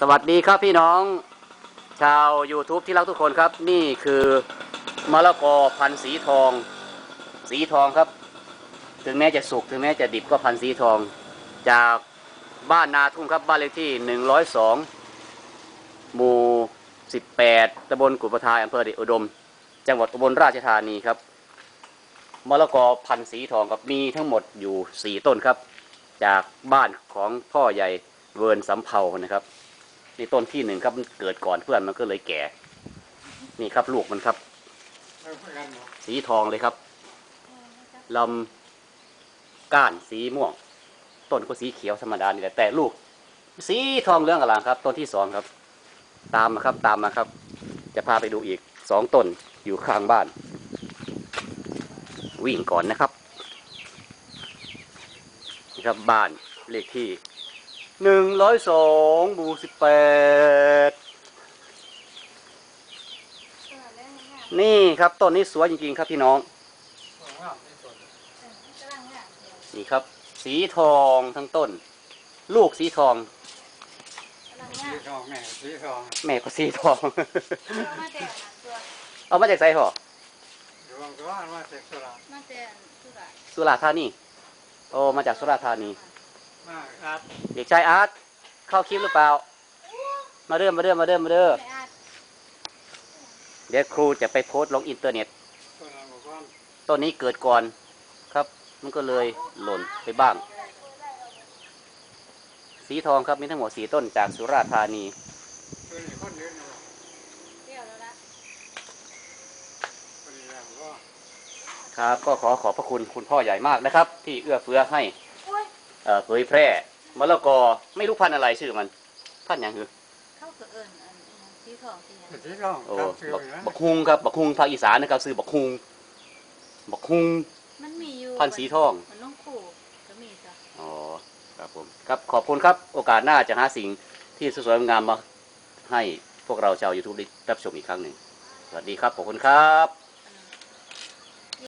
สวัสดีครับพี่น้อง ชาว YouTube ที่รักทุกคนครับ นี่คือมะละกอพันธุ์สีทอง สีทองครับ ถึงแม้จะสุกถึงแม้จะดิบก็พันธุ์สีทอง จากบ้านนาทุ่งครับบ้านเลขที่ 102 หมู่ 18ตำบลกุประทายอำเภอเดชอุดม จังหวัดอุบลราชธานีครับมะละกอพันธุ์สีทองครับมีทั้งหมดอยู่ 4 ต้นครับ จากบ้านของพ่อใหญ่เวิร์นสำเภานะครับ นี่ต้นที่หนึ่งครับมันเกิดก่อนเพื่อนมันก็เลยแก่ นี่ครับลูกมันครับ สีทองเลยครับลำก้านสีม่วง ต้นก็สีเขียวธรรมดานี่แหละแต่ลูก สีทองเหลืองอลามครับ ต้นที่สองครับ ตามมาครับตามมาครับ จะพาไปดูอีกสองต้นอยู่ข้างบ้าน วิ่งก่อนนะครับนี่ครับบ้านเลขที่ หนึ่งร้อยสองหมู่สิบแปดนี่ครับต้นนี้สวยจริงๆครับพี่น้อง นี่ครับ สีทองทั้งต้น ลูกสีทองสีทองแม่สีทองแม่ก็สีทอง เอามาจากไสหอดวงตัวอันว่าเสกสุราสุราษฎร์ธานีโอ้มาจากสุราษฎร์ธานี มากครับเด็กชายอาร์ตเข้าคลิปหรือเปล่า มาเริ่มมาเริ่มมาเริ่มมาเริ่มเดี๋ยวครูจะไปโพสต์ลงอินเทอร์เน็ตต้นนี้เกิดก่อนครับ มันก็เลยหล่นไปบ้าง สีทองครับมีทั้งหมดสีต้นจากสุราษฎร์ธานีครับ ก็ขอขอบพระคุณคุณพ่อใหญ่มากนะครับ ที่เอื้อเฟื้อให้ เอ่อเผยแพร่มะละกอไม่รู้พันธุ์อะไรชื่อมันพันธุ์หยังคือเข้ากับเอิญอันสีทองสีหยังสีทองโอ้ตามชื่อบักนะบักฮุงครับบักฮุงภาคอีสานนะครับซื้อบักฮุงบักฮุงมันมีอยู่พันธุ์สีทองมันน้องขู่ก็มีจ้ะอ๋อครับผมครับขอบคุณครับโอกาสหน้าจะหาสิ่งที่สวยๆงามมาให้พวกเราชาว YouTube ได้รับชมอีกครั้งหนึ่งสวัสดีครับขอบคุณครับ